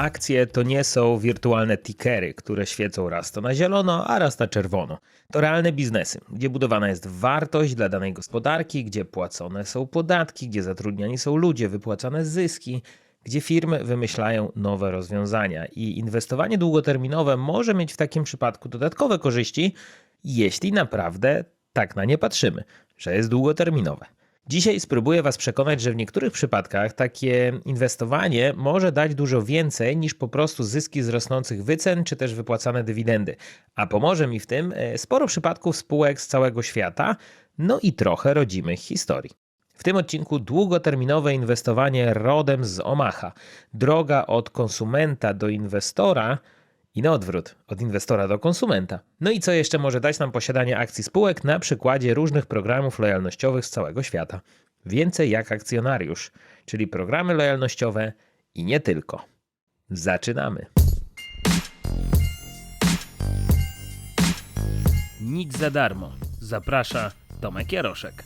Akcje to nie są wirtualne tickery, które świecą raz to na zielono, a raz na czerwono. To realne biznesy, gdzie budowana jest wartość dla danej gospodarki, gdzie płacone są podatki, gdzie zatrudniani są ludzie, wypłacane zyski, gdzie firmy wymyślają nowe rozwiązania. I inwestowanie długoterminowe może mieć w takim przypadku dodatkowe korzyści, jeśli naprawdę tak na nie patrzymy, że jest długoterminowe. Dzisiaj spróbuję Was przekonać, że w niektórych przypadkach takie inwestowanie może dać dużo więcej niż po prostu zyski z rosnących wycen czy też wypłacane dywidendy. A pomoże mi w tym e, sporo przypadków spółek z całego świata, no i trochę rodzimych historii. W tym odcinku długoterminowe inwestowanie rodem z Omaha. Droga od konsumenta do inwestora i na odwrót, od inwestora do konsumenta. No i co jeszcze może dać nam posiadanie akcji spółek na przykładzie różnych programów lojalnościowych z całego świata? Więcej jak akcjonariusz, czyli programy lojalnościowe i nie tylko. Zaczynamy. Nic za darmo. Zaprasza Tomek Jaroszek.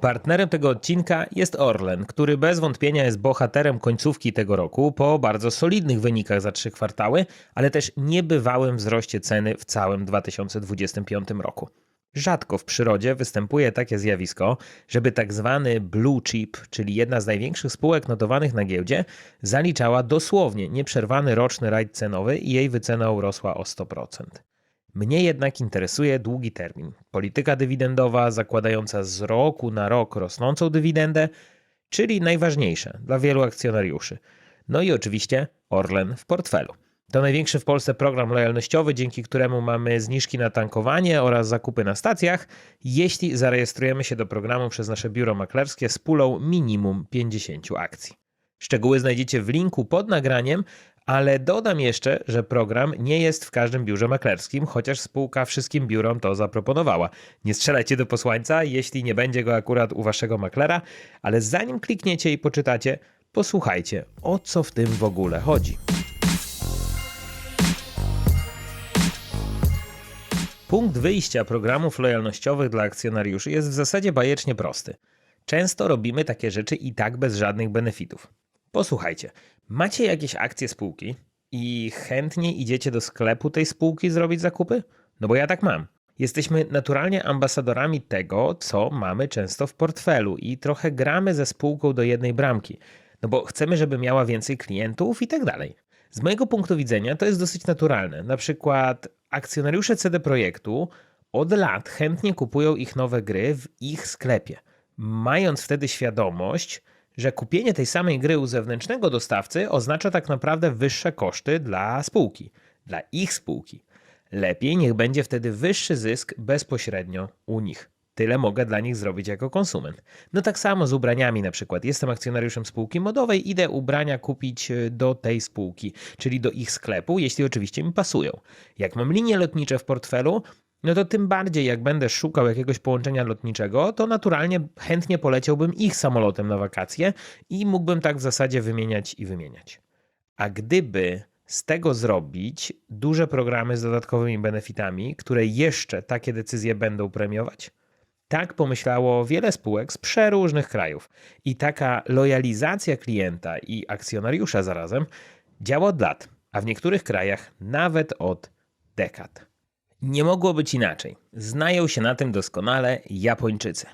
Partnerem tego odcinka jest Orlen, który bez wątpienia jest bohaterem końcówki tego roku po bardzo solidnych wynikach za trzy kwartały, ale też niebywałym wzroście ceny w całym 2025 roku. Rzadko w przyrodzie występuje takie zjawisko, żeby tak zwany blue chip, czyli jedna z największych spółek notowanych na giełdzie, zaliczała dosłownie nieprzerwany roczny rajd cenowy i jej wycena urosła o 100%. Mnie jednak interesuje długi termin. Polityka dywidendowa zakładająca z roku na rok rosnącą dywidendę, czyli najważniejsze dla wielu akcjonariuszy. No i oczywiście Orlen w portfelu. To największy w Polsce program lojalnościowy, dzięki któremu mamy zniżki na tankowanie oraz zakupy na stacjach, jeśli zarejestrujemy się do programu przez nasze biuro maklerskie z pulą minimum 50 akcji. Szczegóły znajdziecie w linku pod nagraniem, ale dodam jeszcze, że program nie jest w każdym biurze maklerskim, chociaż spółka wszystkim biurom to zaproponowała. Nie strzelajcie do posłańca, jeśli nie będzie go akurat u waszego maklera, ale zanim klikniecie i poczytacie, posłuchajcie, o co w tym w ogóle chodzi. Punkt wyjścia programów lojalnościowych dla akcjonariuszy jest w zasadzie bajecznie prosty. Często robimy takie rzeczy i tak bez żadnych benefitów. Posłuchajcie, macie jakieś akcje spółki i chętnie idziecie do sklepu tej spółki zrobić zakupy? No bo ja tak mam. Jesteśmy naturalnie ambasadorami tego, co mamy często w portfelu i trochę gramy ze spółką do jednej bramki. No bo chcemy, żeby miała więcej klientów i tak dalej. Z mojego punktu widzenia to jest dosyć naturalne. Na przykład akcjonariusze CD Projektu od lat chętnie kupują ich nowe gry w ich sklepie, mając wtedy świadomość, że kupienie tej samej gry u zewnętrznego dostawcy oznacza tak naprawdę wyższe koszty dla spółki, dla ich spółki. Lepiej niech będzie wtedy wyższy zysk bezpośrednio u nich. Tyle mogę dla nich zrobić jako konsument. No tak samo z ubraniami na przykład. Jestem akcjonariuszem spółki modowej, idę ubrania kupić e, do tej spółki, czyli do ich sklepu, jeśli oczywiście mi pasują. Jak mam linie lotnicze w portfelu, no to tym bardziej jak będę szukał jakiegoś połączenia lotniczego, to naturalnie chętnie poleciałbym ich samolotem na wakacje i mógłbym tak w zasadzie wymieniać i wymieniać. A gdyby z tego zrobić duże programy z dodatkowymi benefitami, które jeszcze takie decyzje będą premiować? Tak pomyślało wiele spółek z przeróżnych krajów. I taka lojalizacja klienta i akcjonariusza zarazem działa od lat, a w niektórych krajach nawet od dekad. Nie mogło być inaczej. Znają się na tym doskonale Japończycy.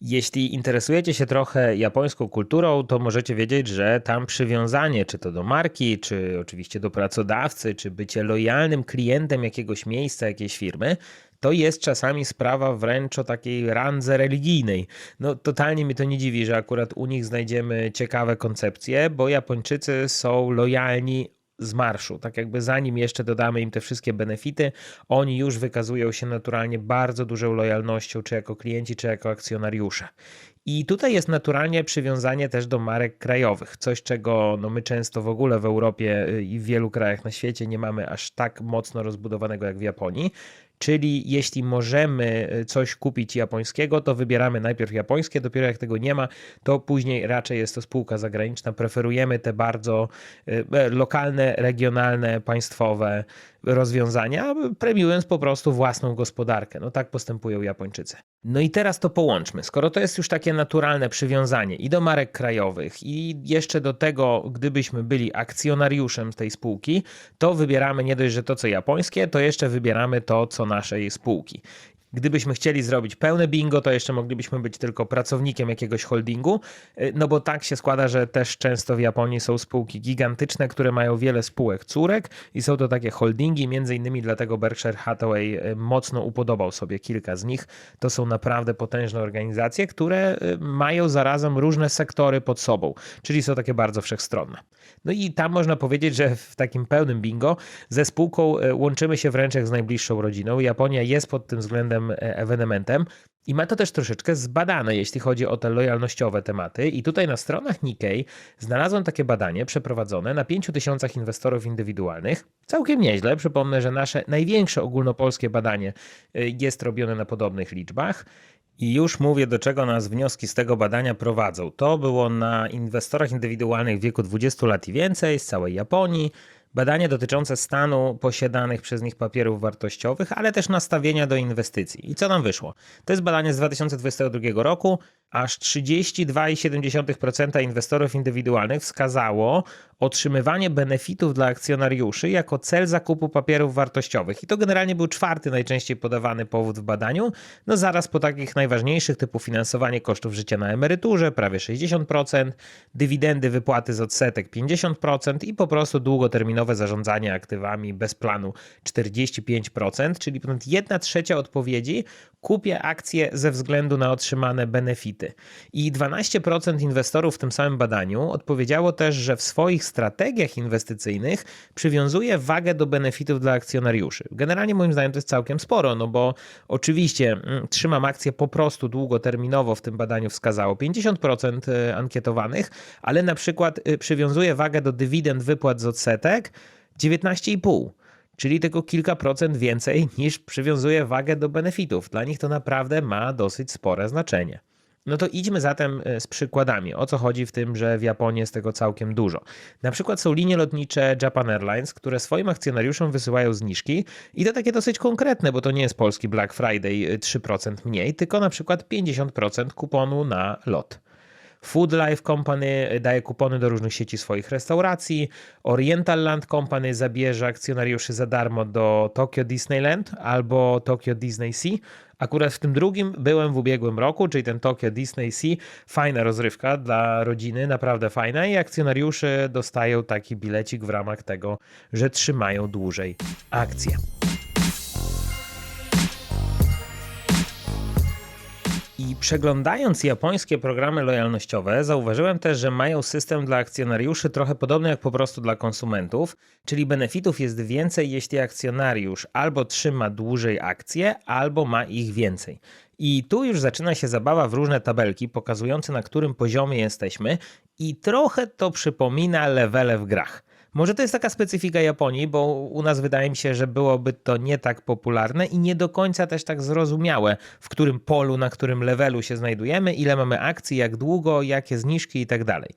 Jeśli interesujecie się trochę japońską kulturą, to możecie wiedzieć, że tam przywiązanie, czy to do marki, czy oczywiście do pracodawcy, czy bycie lojalnym klientem jakiegoś miejsca, jakiejś firmy, to jest czasami sprawa wręcz o takiej randze religijnej. No, totalnie mi to nie dziwi, że akurat u nich znajdziemy ciekawe koncepcje, bo Japończycy są lojalni z marszu. Tak jakby zanim jeszcze dodamy im te wszystkie benefity, oni już wykazują się naturalnie bardzo dużą lojalnością, czy jako klienci, czy jako akcjonariusze. I tutaj jest naturalnie przywiązanie też do marek krajowych, coś czego no, my często w ogóle w Europie y, i w wielu krajach na świecie nie mamy aż tak mocno rozbudowanego jak w Japonii. Czyli jeśli możemy e, coś kupić japońskiego, to wybieramy najpierw japońskie, dopiero jak tego nie ma, to później raczej jest to spółka zagraniczna. Preferujemy te bardzo e, e, lokalne, regionalne, państwowe rozwiązania, premiując po prostu własną gospodarkę. No tak postępują Japończycy. No i teraz to połączmy. Skoro to jest już takie naturalne przywiązanie i do marek krajowych, i jeszcze do tego, gdybyśmy byli akcjonariuszem tej spółki, to wybieramy nie dość, że to co japońskie, to jeszcze wybieramy to co naszej spółki. Gdybyśmy chcieli zrobić pełne bingo, to jeszcze moglibyśmy być tylko pracownikiem jakiegoś holdingu, y, no bo tak się składa, że też często w Japonii są spółki gigantyczne, które mają wiele spółek córek i są to takie holdingi, między innymi dlatego Berkshire Hathaway y, mocno upodobał sobie kilka z nich. To są naprawdę potężne organizacje, które y, mają zarazem różne sektory pod sobą, czyli są takie bardzo wszechstronne. No i tam można powiedzieć, że w takim pełnym bingo ze spółką łączymy się wręcz jak z najbliższą rodziną. Japonia jest pod tym względem E, ewenementem. I ma to też troszeczkę zbadane, jeśli chodzi o te lojalnościowe tematy. I tutaj na stronach Nikkei znalazłem takie badanie przeprowadzone na 5000 inwestorów indywidualnych. Całkiem nieźle. Przypomnę, że nasze największe ogólnopolskie badanie e, jest robione na podobnych liczbach. I już mówię, do czego nas wnioski z tego badania prowadzą. To było na inwestorach indywidualnych w wieku 20 lat i więcej z całej Japonii. Badania dotyczące stanu posiadanych przez nich papierów wartościowych, ale też nastawienia do inwestycji. I co nam wyszło? To jest badanie z 2022 roku aż 32,7% inwestorów indywidualnych wskazało otrzymywanie benefitów dla akcjonariuszy jako cel zakupu papierów wartościowych. I to generalnie był czwarty najczęściej podawany powód w badaniu, no zaraz po takich najważniejszych typu finansowanie kosztów życia na emeryturze prawie 60%, dywidendy, wypłaty z odsetek 50% i po prostu długoterminowe zarządzanie aktywami bez planu 45%, czyli ponad 1 trzecia odpowiedzi kupię akcje ze względu na otrzymane benefity. I 12% inwestorów w tym samym badaniu odpowiedziało też, że w swoich strategiach inwestycyjnych przywiązuje wagę do benefitów dla akcjonariuszy. Generalnie moim zdaniem to jest całkiem sporo, no bo oczywiście mm, trzymam akcje po prostu długoterminowo w tym badaniu wskazało 50% e, ankietowanych, ale na przykład e, przywiązuje wagę do dywidend wypłat z odsetek 19,5% czyli tylko kilka procent więcej niż przywiązuje wagę do benefitów. Dla nich to naprawdę ma dosyć spore znaczenie. No to idźmy zatem e, z przykładami. O co chodzi w tym, że w Japonii jest tego całkiem dużo? Na przykład są linie lotnicze Japan Airlines, które swoim akcjonariuszom wysyłają zniżki i to takie dosyć konkretne, bo to nie jest polski Black Friday 3% e, mniej, tylko na przykład 50% kuponu na lot. Food Life Company daje kupony do różnych sieci swoich restauracji. Oriental Land Company zabierze akcjonariuszy za darmo do Tokyo Disneyland albo Tokyo Disney Sea. Akurat w tym drugim byłem w ubiegłym roku, czyli ten Tokyo Disney Sea. Fajna rozrywka dla rodziny, naprawdę fajna i akcjonariusze dostają taki bilecik w ramach tego, że trzymają dłużej akcje. Przeglądając japońskie programy lojalnościowe, zauważyłem też, że mają system dla akcjonariuszy trochę podobny jak po prostu dla konsumentów, czyli benefitów jest więcej, jeśli akcjonariusz albo trzyma dłużej akcje, albo ma ich więcej. I tu już zaczyna się zabawa w różne tabelki pokazujące na którym poziomie jesteśmy i trochę to przypomina levele w grach. Może to jest taka specyfika Japonii, bo u nas wydaje mi się, że byłoby to nie tak popularne i nie do końca też tak zrozumiałe, w którym polu, na którym levelu się znajdujemy, ile mamy akcji, jak długo, jakie zniżki i tak dalej.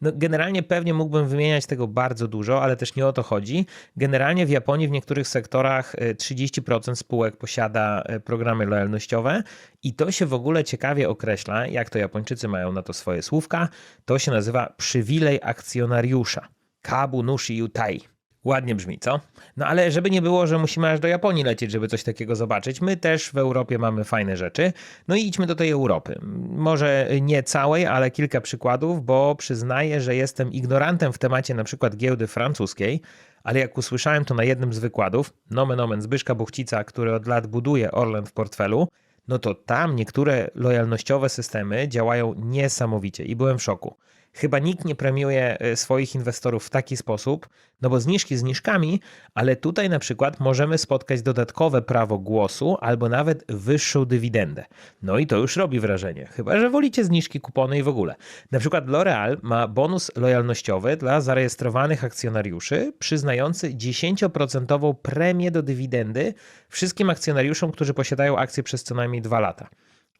No, generalnie pewnie mógłbym wymieniać tego bardzo dużo, ale też nie o to chodzi. Generalnie w Japonii w niektórych sektorach 30% e, spółek posiada e, programy lojalnościowe i to się w ogóle ciekawie określa, jak to Japończycy mają na to swoje słówka. To się nazywa przywilej akcjonariusza. Kabu Nushi Yutai. Ładnie brzmi, co? No ale żeby nie było, że musimy aż do Japonii lecieć, żeby coś takiego zobaczyć, my też w Europie mamy fajne rzeczy. No i idźmy do tej Europy. Może nie całej, ale kilka przykładów, bo przyznaję, że jestem ignorantem w temacie na przykład giełdy francuskiej, ale jak usłyszałem to na jednym z wykładów, nomen omen Zbyszka Buchcica, który od lat buduje Orlen w portfelu, no to tam niektóre lojalnościowe systemy działają niesamowicie i byłem w szoku. Chyba nikt nie premiuje y, swoich inwestorów w taki sposób, no bo zniżki zniżkami, ale tutaj na przykład możemy spotkać dodatkowe prawo głosu albo nawet wyższą dywidendę. No i to już robi wrażenie, chyba że wolicie zniżki kupony i w ogóle. Na przykład L'Oreal ma bonus lojalnościowy dla zarejestrowanych akcjonariuszy, przyznający 10% premię do dywidendy wszystkim akcjonariuszom, którzy posiadają akcje przez co najmniej dwa lata.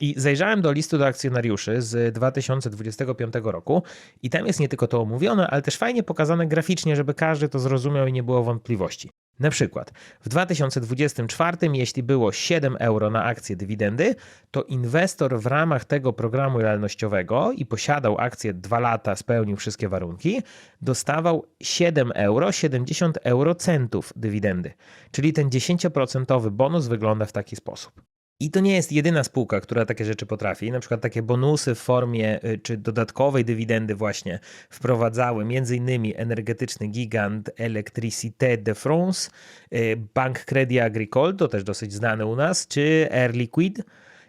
I zajrzałem do listu do akcjonariuszy z 2025 roku i tam jest nie tylko to omówione, ale też fajnie pokazane graficznie, żeby każdy to zrozumiał i nie było wątpliwości. Na przykład w 2024, jeśli było 7 euro na akcję dywidendy, to inwestor w ramach tego programu lojalnościowego i posiadał akcję 2 lata, spełnił wszystkie warunki, dostawał 7 euro 70 euro centów dywidendy. Czyli ten 10% bonus wygląda w taki sposób. I to nie jest jedyna spółka, która takie rzeczy potrafi. Na przykład takie bonusy w formie y, czy dodatkowej dywidendy właśnie wprowadzały m.in. energetyczny gigant Electricité de France, y, Bank Crédit Agricole, to też dosyć znane u nas, czy Air Liquide.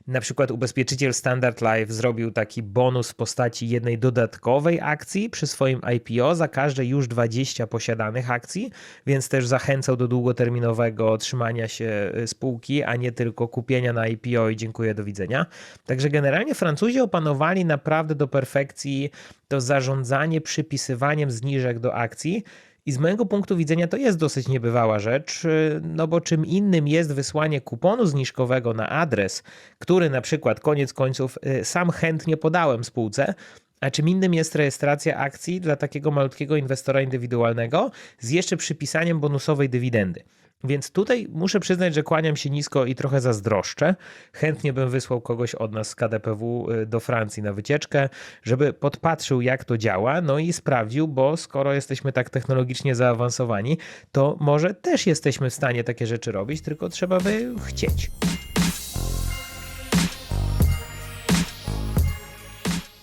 Na przykład ubezpieczyciel Standard Life zrobił taki bonus w postaci jednej dodatkowej akcji przy swoim IPO za każde już 20 posiadanych akcji, więc też zachęcał do długoterminowego trzymania się y, spółki, a nie tylko kupienia na IPO i dziękuję, do widzenia. Także generalnie Francuzi opanowali naprawdę do perfekcji to zarządzanie przypisywaniem zniżek do akcji i z mojego punktu widzenia to jest dosyć niebywała rzecz, y, no bo czym innym jest wysłanie kuponu zniżkowego na adres, który na przykład koniec końców y, sam chętnie podałem spółce, a czym innym jest rejestracja akcji dla takiego malutkiego inwestora indywidualnego z jeszcze przypisaniem bonusowej dywidendy. Więc tutaj muszę przyznać, że kłaniam się nisko i trochę zazdroszczę. Chętnie bym wysłał kogoś od nas z KDPW y, do Francji na wycieczkę, żeby podpatrzył, jak to działa, no i sprawdził, bo skoro jesteśmy tak technologicznie zaawansowani, to może też jesteśmy w stanie takie rzeczy robić, tylko trzeba by chcieć.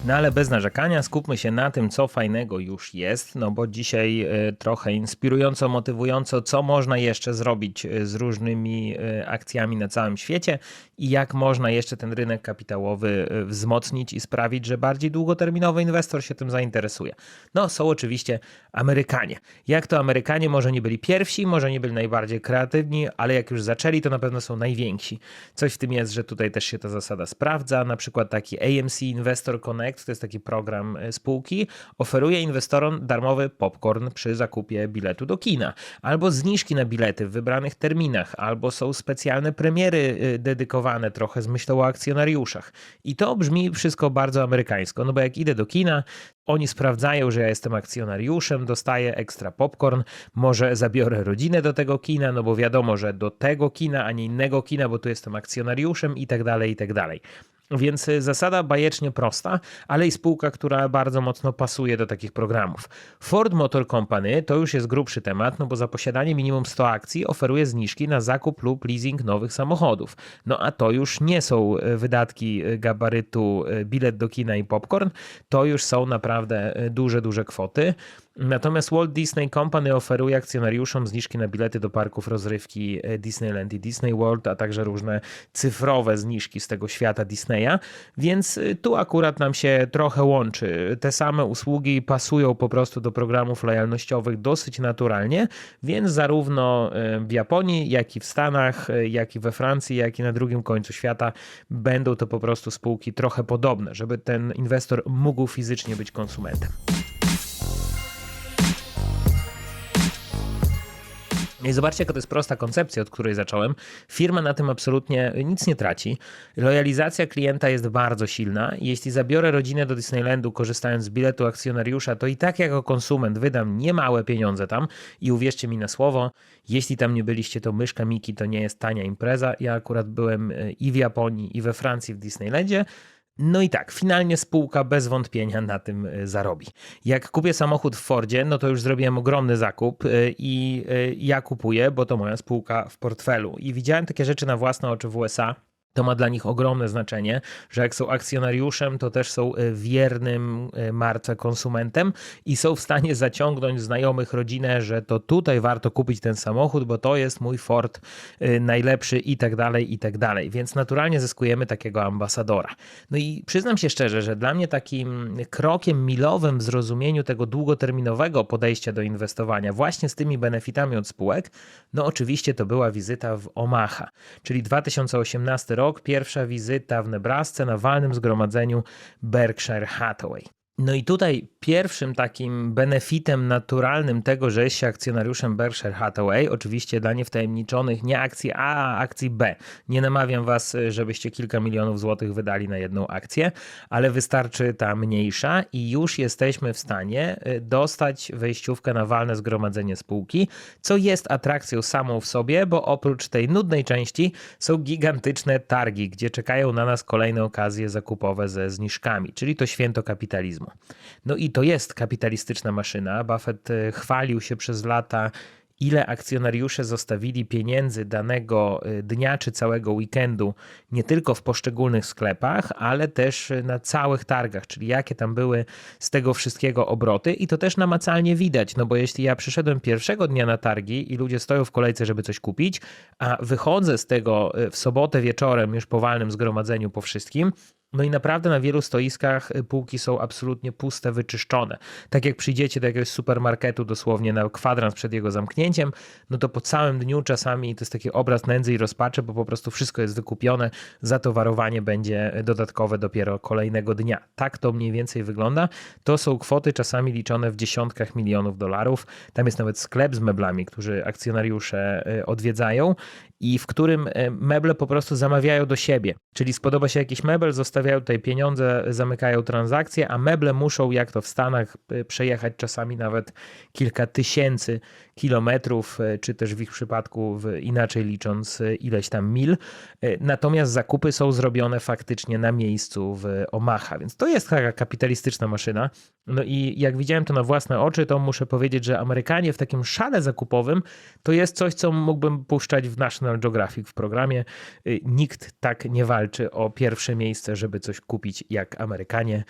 No ale bez narzekania skupmy się na tym, co fajnego już jest, no bo dzisiaj y, trochę inspirująco, motywująco, co można jeszcze zrobić y, z różnymi y, akcjami na całym świecie i jak można jeszcze ten rynek kapitałowy wzmocnić i sprawić, że bardziej długoterminowy inwestor się tym zainteresuje. No są oczywiście Amerykanie. Jak to Amerykanie może nie byli pierwsi, może nie byli najbardziej kreatywni, ale jak już zaczęli, to na pewno są najwięksi. Coś w tym jest, że tutaj też się ta zasada sprawdza, na przykład taki AMC Investor Connect, to jest taki program e, spółki, oferuje inwestorom darmowy popcorn przy zakupie biletu do kina, albo zniżki na bilety w wybranych terminach, albo są specjalne premiery e, dedykowane trochę z myślą o akcjonariuszach. I to brzmi wszystko bardzo amerykańsko, no bo jak idę do kina, oni sprawdzają, że ja jestem akcjonariuszem, dostaję ekstra popcorn, może zabiorę rodzinę do tego kina, no bo wiadomo, że do tego kina, a nie innego kina, bo tu jestem akcjonariuszem i tak dalej, i tak dalej. Więc y, zasada bajecznie prosta, ale i spółka, która bardzo mocno pasuje do takich programów. Ford Motor Company to już jest grubszy temat, no bo za posiadanie minimum 100 akcji oferuje zniżki na zakup lub leasing nowych samochodów. No a to już nie są y, wydatki y, gabarytu bilet do kina i popcorn, to już są naprawdę duże, duże kwoty. Natomiast Walt Disney Company oferuje akcjonariuszom zniżki na bilety do parków rozrywki e, Disneyland i Disney World, a także różne cyfrowe zniżki z tego świata Disneya, więc e, tu akurat nam się trochę łączy. Te same usługi pasują po prostu do programów lojalnościowych dosyć naturalnie, więc zarówno e, w Japonii, jak i w Stanach, jak i we Francji, jak i na drugim końcu świata będą to po prostu spółki trochę podobne, żeby ten inwestor mógł fizycznie być konsumentem. I zobaczcie, jaka to jest prosta koncepcja, od której zacząłem. Firma na tym absolutnie nic nie traci. Lojalizacja klienta jest bardzo silna. Jeśli zabiorę rodzinę do Disneylandu korzystając z biletu akcjonariusza, to i tak jako konsument wydam niemałe pieniądze tam i uwierzcie mi na słowo, jeśli tam nie byliście, to myszka Miki to nie jest tania impreza. Ja akurat byłem e, i w Japonii, i we Francji w Disneylandzie. No i tak, finalnie spółka bez wątpienia na tym e, zarobi. Jak kupię samochód w Fordzie, no to już zrobiłem ogromny zakup e, i e, ja kupuję, bo to moja spółka w portfelu. I widziałem takie rzeczy na własne oczy w USA To ma dla nich ogromne znaczenie, że jak są akcjonariuszem, to też są e, wiernym e, marce konsumentem i są w stanie zaciągnąć znajomych, rodzinę, że to tutaj warto kupić ten samochód, bo to jest mój Ford e, najlepszy i tak dalej, i tak dalej. Więc naturalnie zyskujemy takiego ambasadora. No i przyznam się szczerze, że dla mnie takim krokiem milowym w zrozumieniu tego długoterminowego podejścia do inwestowania właśnie z tymi benefitami od spółek, no oczywiście to była wizyta w Omaha, czyli 2018 rok, pierwsza wizyta w Nebrasce na walnym zgromadzeniu Berkshire Hathaway. No i tutaj pierwszym takim benefitem naturalnym tego, że jest się akcjonariuszem Berkshire Hathaway, oczywiście dla niewtajemniczonych nie akcji A, a akcji B. Nie namawiam was, żebyście kilka milionów złotych wydali na jedną akcję, ale wystarczy ta mniejsza i już jesteśmy w stanie y, dostać wejściówkę na walne zgromadzenie spółki, co jest atrakcją samą w sobie, bo oprócz tej nudnej części są gigantyczne targi, gdzie czekają na nas kolejne okazje zakupowe ze zniżkami, czyli to święto kapitalizmu. No i to jest kapitalistyczna maszyna. Buffett e, chwalił się przez lata, ile akcjonariusze zostawili pieniędzy danego e, dnia czy całego weekendu, nie tylko w poszczególnych sklepach, ale też na całych targach, czyli jakie tam były z tego wszystkiego obroty. I to też namacalnie widać, no bo jeśli ja przyszedłem pierwszego dnia na targi i ludzie stoją w kolejce, żeby coś kupić, a wychodzę z tego e, w sobotę wieczorem, już po walnym zgromadzeniu po wszystkim, no i naprawdę na wielu stoiskach y, półki są absolutnie puste, wyczyszczone. Tak jak przyjdziecie do jakiegoś supermarketu dosłownie na kwadrans przed jego zamknięciem, no to po całym dniu czasami to jest taki obraz nędzy i rozpaczy, bo po prostu wszystko jest wykupione, zatowarowanie będzie dodatkowe dopiero kolejnego dnia. Tak to mniej więcej wygląda. To są kwoty czasami liczone w dziesiątkach milionów dolarów. Tam jest nawet sklep z meblami, którzy akcjonariusze y, odwiedzają i w którym y, meble po prostu zamawiają do siebie. Czyli spodoba się jakiś mebel, zostawia zostawiają tutaj pieniądze, zamykają transakcje, a meble muszą, jak to w Stanach, y, przejechać czasami nawet kilka tysięcy kilometrów, y, czy też w ich przypadku inaczej licząc ileś tam mil. Natomiast zakupy są zrobione faktycznie na miejscu w Omaha, więc to jest taka kapitalistyczna maszyna. No i jak widziałem to na własne oczy, to muszę powiedzieć, że Amerykanie w takim szale zakupowym to jest coś, co mógłbym puszczać w National Geographic w programie. Nikt tak nie walczy o pierwsze miejsce, żeby żeby coś kupić jak Amerykanie.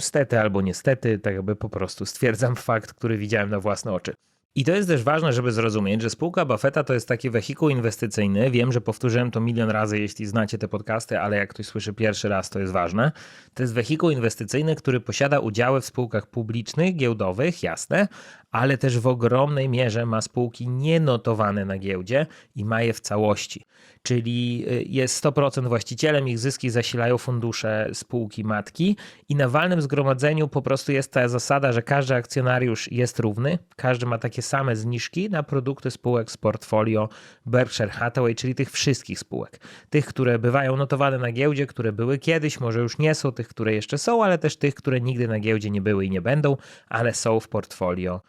Stety albo niestety, tak jakby po prostu stwierdzam fakt, który widziałem na własne oczy. I to jest też ważne, żeby zrozumieć, że spółka Buffetta to jest taki wehikuł inwestycyjny. Wiem, że powtórzyłem to milion razy, jeśli znacie te podcasty, ale jak ktoś słyszy pierwszy raz, to jest ważne. To jest wehikuł inwestycyjny, który posiada udziały w spółkach publicznych, giełdowych, jasne, ale też w ogromnej mierze ma spółki nienotowane na giełdzie i ma je w całości. Czyli y, jest 100% właścicielem, ich zyski zasilają fundusze spółki matki i na walnym zgromadzeniu po prostu jest ta zasada, że każdy akcjonariusz jest równy, każdy ma takie same zniżki na produkty spółek z portfolio Berkshire Hathaway, czyli tych wszystkich spółek. Tych, które bywają notowane na giełdzie, które były kiedyś, może już nie są, tych, które jeszcze są, ale też tych, które nigdy na giełdzie nie były i nie będą, ale są w portfolio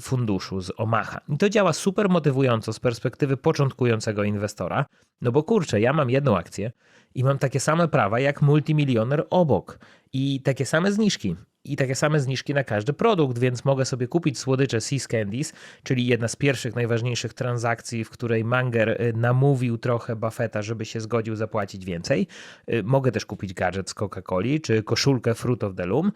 funduszu z Omaha. I to działa super motywująco z perspektywy początkującego inwestora, no bo kurczę, ja mam jedną akcję i mam takie same prawa jak multimilioner obok i takie same zniżki i takie same zniżki na każdy produkt, więc mogę sobie kupić słodycze Sea Candies, czyli jedna z pierwszych, najważniejszych transakcji, w której Manger y, namówił trochę Buffetta, żeby się zgodził zapłacić więcej. Y, mogę też kupić gadżet z Coca-Coli, czy koszulkę Fruit of the Loom,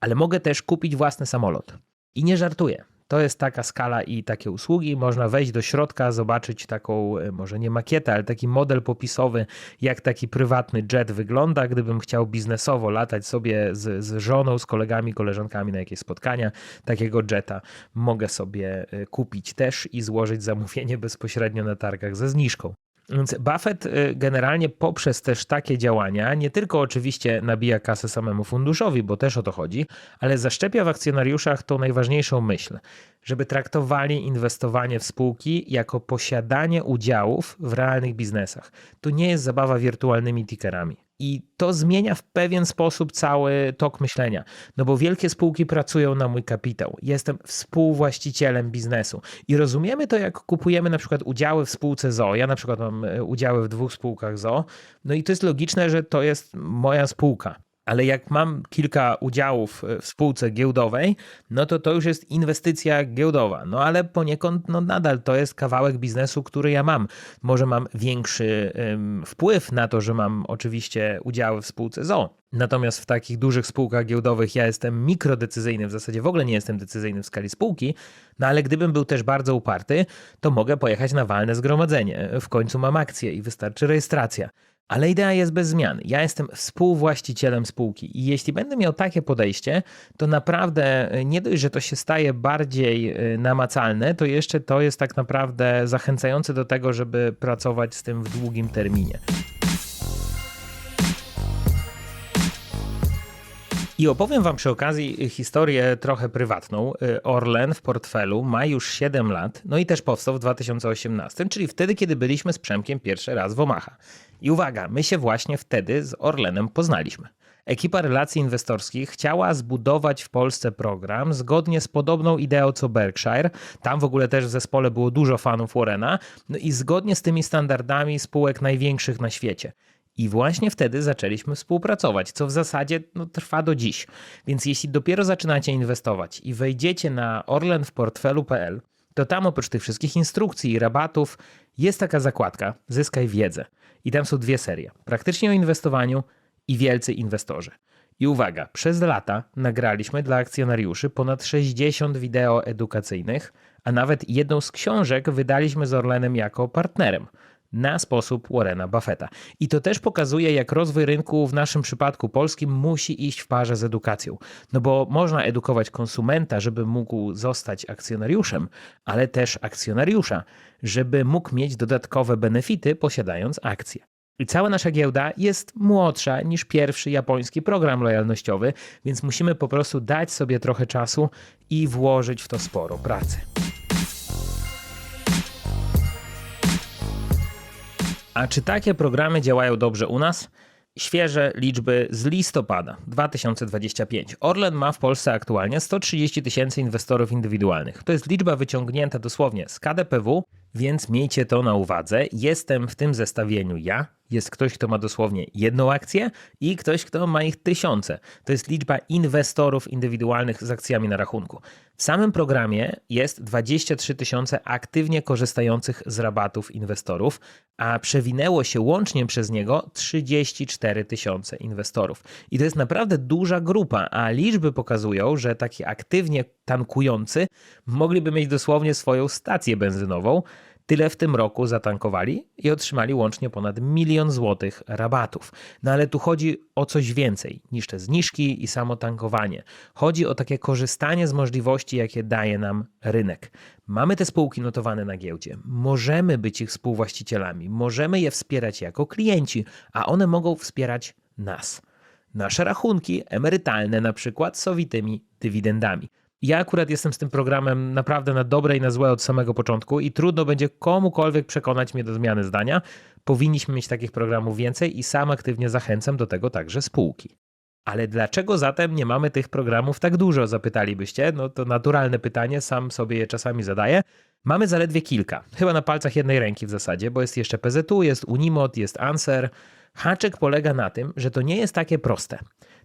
ale mogę też kupić własny samolot. I nie żartuję. To jest taka skala i takie usługi. Można wejść do środka, zobaczyć taką, e, może nie makietę, ale taki model popisowy, jak taki prywatny jet wygląda. Gdybym chciał biznesowo latać sobie z, z żoną, z kolegami, koleżankami na jakieś spotkania, takiego jeta mogę sobie e, kupić też i złożyć zamówienie bezpośrednio na targach ze zniżką. Więc Buffett y, generalnie poprzez też takie działania nie tylko oczywiście nabija kasę samemu funduszowi, bo też o to chodzi, ale zaszczepia w akcjonariuszach tą najważniejszą myśl, żeby traktowali inwestowanie w spółki jako posiadanie udziałów w realnych biznesach. To nie jest zabawa wirtualnymi tickerami. I to zmienia w pewien sposób cały tok myślenia. No bo wielkie spółki pracują na mój kapitał. Jestem współwłaścicielem biznesu. I rozumiemy to, jak kupujemy na przykład udziały w spółce ZO. Ja na przykład mam e, udziały w dwóch spółkach ZO. No i to jest logiczne, że to jest moja spółka. Ale jak mam kilka udziałów w spółce giełdowej, no to to już jest inwestycja giełdowa. No ale poniekąd no nadal to jest kawałek biznesu, który ja mam. Może mam większy wpływ na to, że mam oczywiście udziały w spółce ZO. Natomiast w takich dużych spółkach giełdowych ja jestem mikrodecyzyjny, w zasadzie w ogóle nie jestem decyzyjny w skali spółki, no ale gdybym był też bardzo uparty, to mogę pojechać na walne zgromadzenie. W końcu mam akcję i wystarczy rejestracja. Ale idea jest bez zmian. Ja jestem współwłaścicielem spółki i jeśli będę miał takie podejście, to naprawdę e, nie dość, że to się staje bardziej e, namacalne, to jeszcze to jest tak naprawdę zachęcające do tego, żeby pracować z tym w długim terminie. I opowiem Wam przy okazji historię trochę prywatną. Orlen w portfelu ma już 7 lat, no i też powstał w 2018, czyli wtedy, kiedy byliśmy z Przemkiem pierwszy raz w Omaha. I uwaga, my się właśnie wtedy z Orlenem poznaliśmy. Ekipa relacji inwestorskich chciała zbudować w Polsce program zgodnie z podobną ideą co Berkshire. Tam w ogóle też w zespole było dużo fanów Warrena. No i zgodnie z tymi standardami spółek największych na świecie. I właśnie wtedy zaczęliśmy współpracować, co w zasadzie no, trwa do dziś. Więc jeśli dopiero zaczynacie inwestować i wejdziecie na orlenwportfelu.pl, to tam oprócz tych wszystkich instrukcji i rabatów jest taka zakładka Zyskaj wiedzę. I tam są dwie serie. Praktycznie o inwestowaniu i wielcy inwestorzy. I uwaga, przez lata nagraliśmy dla akcjonariuszy ponad 60 wideo edukacyjnych, a nawet jedną z książek wydaliśmy z Orlenem jako partnerem na sposób Warrena Buffetta. I to też pokazuje, jak rozwój rynku w naszym przypadku polskim musi iść w parze z edukacją. No bo można edukować konsumenta, żeby mógł zostać akcjonariuszem, ale też akcjonariusza, żeby mógł mieć dodatkowe benefity posiadając akcje. I cała nasza giełda jest młodsza niż pierwszy japoński program lojalnościowy, więc musimy po prostu dać sobie trochę czasu i włożyć w to sporo pracy. A czy takie programy działają dobrze u nas? Świeże liczby z listopada 2025. Orlen ma w Polsce aktualnie 130 tysięcy inwestorów indywidualnych. To jest liczba wyciągnięta dosłownie z KDPW, więc miejcie to na uwadze. Jestem w tym zestawieniu ja, jest ktoś, kto ma dosłownie jedną akcję i ktoś, kto ma ich tysiące. To jest liczba inwestorów indywidualnych z akcjami na rachunku. W samym programie jest 23 tysiące aktywnie korzystających z rabatów inwestorów, a przewinęło się łącznie przez niego 34 tysiące inwestorów. I to jest naprawdę duża grupa, a liczby pokazują, że taki aktywnie tankujący mogliby mieć dosłownie swoją stację benzynową. Tyle w tym roku zatankowali i otrzymali łącznie ponad milion złotych rabatów. No ale tu chodzi o coś więcej niż te zniżki i samo tankowanie. Chodzi o takie korzystanie z możliwości, jakie daje nam rynek. Mamy te spółki notowane na giełdzie, możemy być ich współwłaścicielami, możemy je wspierać jako klienci, a one mogą wspierać nas. Nasze rachunki emerytalne na przykład sowitymi dywidendami. Ja akurat jestem z tym programem naprawdę na dobre i na złe od samego początku i trudno będzie komukolwiek przekonać mnie do zmiany zdania. Powinniśmy mieć takich programów więcej i sam aktywnie zachęcam do tego także spółki. Ale dlaczego zatem nie mamy tych programów tak dużo, zapytalibyście? No to naturalne pytanie, sam sobie je czasami zadaję. Mamy zaledwie kilka, chyba na palcach jednej ręki w zasadzie, bo jest jeszcze PZU, jest Unimod, jest Answer. Haczek polega na tym, że to nie jest takie proste.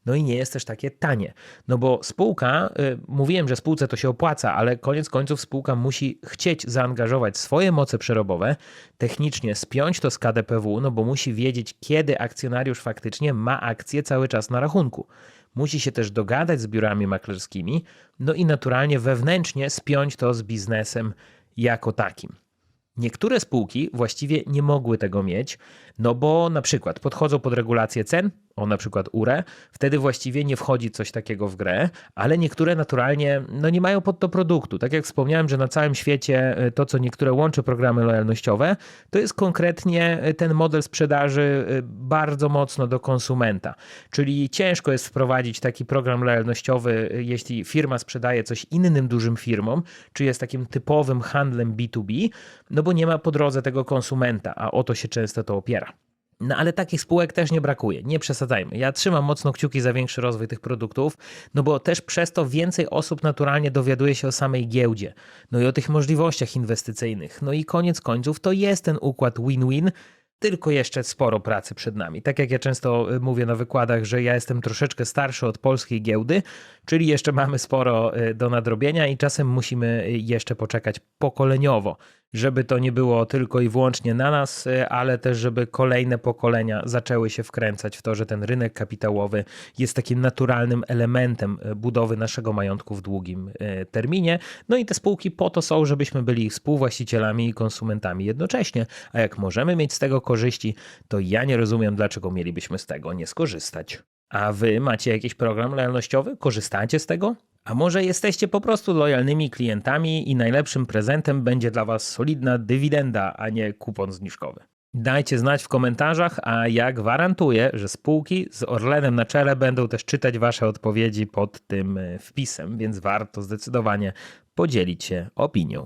No i nie jest też takie tanie. No bo spółka, y, mówiłem, że spółce to się opłaca, ale koniec końców spółka musi chcieć zaangażować swoje moce przerobowe, technicznie spiąć to z KDPW, no bo musi wiedzieć, kiedy akcjonariusz faktycznie ma akcję cały czas na rachunku. Musi się też dogadać z biurami maklerskimi, no i naturalnie wewnętrznie spiąć to z biznesem jako takim. Niektóre spółki właściwie nie mogły tego mieć, no bo na przykład podchodzą pod regulację cen, o na przykład URE, wtedy właściwie nie wchodzi coś takiego w grę, ale niektóre naturalnie no nie mają pod to produktu. Tak jak wspomniałem, że na całym świecie e, to, co niektóre łączy programy lojalnościowe, to jest konkretnie e, ten model sprzedaży e, bardzo mocno do konsumenta. Czyli ciężko jest wprowadzić taki program lojalnościowy, jeśli firma sprzedaje coś innym dużym firmom, czy jest takim typowym handlem B2B, no bo nie ma po drodze tego konsumenta, a o to się często to opiera. No ale takich spółek też nie brakuje, nie przesadzajmy. Ja trzymam mocno kciuki za większy rozwój tych produktów, no bo też przez to więcej osób naturalnie dowiaduje się o samej giełdzie, no i o tych możliwościach inwestycyjnych. No i koniec końców to jest ten układ win-win, tylko jeszcze sporo pracy przed nami. Tak jak ja często y, mówię na wykładach, że ja jestem troszeczkę starszy od polskiej giełdy, czyli jeszcze mamy sporo y, do nadrobienia i czasem musimy y, jeszcze poczekać pokoleniowo, żeby to nie było tylko i wyłącznie na nas, y, ale też żeby kolejne pokolenia zaczęły się wkręcać w to, że ten rynek kapitałowy jest takim naturalnym elementem y, budowy naszego majątku w długim y, terminie. No i te spółki po to są, żebyśmy byli ich współwłaścicielami i konsumentami jednocześnie, a jak możemy mieć z tego korzyści, to ja nie rozumiem, dlaczego mielibyśmy z tego nie skorzystać. A wy macie jakiś program lojalnościowy? Korzystacie z tego? A może jesteście po prostu lojalnymi klientami i najlepszym prezentem będzie dla was solidna dywidenda, a nie kupon zniżkowy? Dajcie znać w komentarzach, a ja gwarantuję, że spółki z Orlenem na czele będą też czytać wasze odpowiedzi pod tym e, wpisem, więc warto zdecydowanie podzielić się opinią.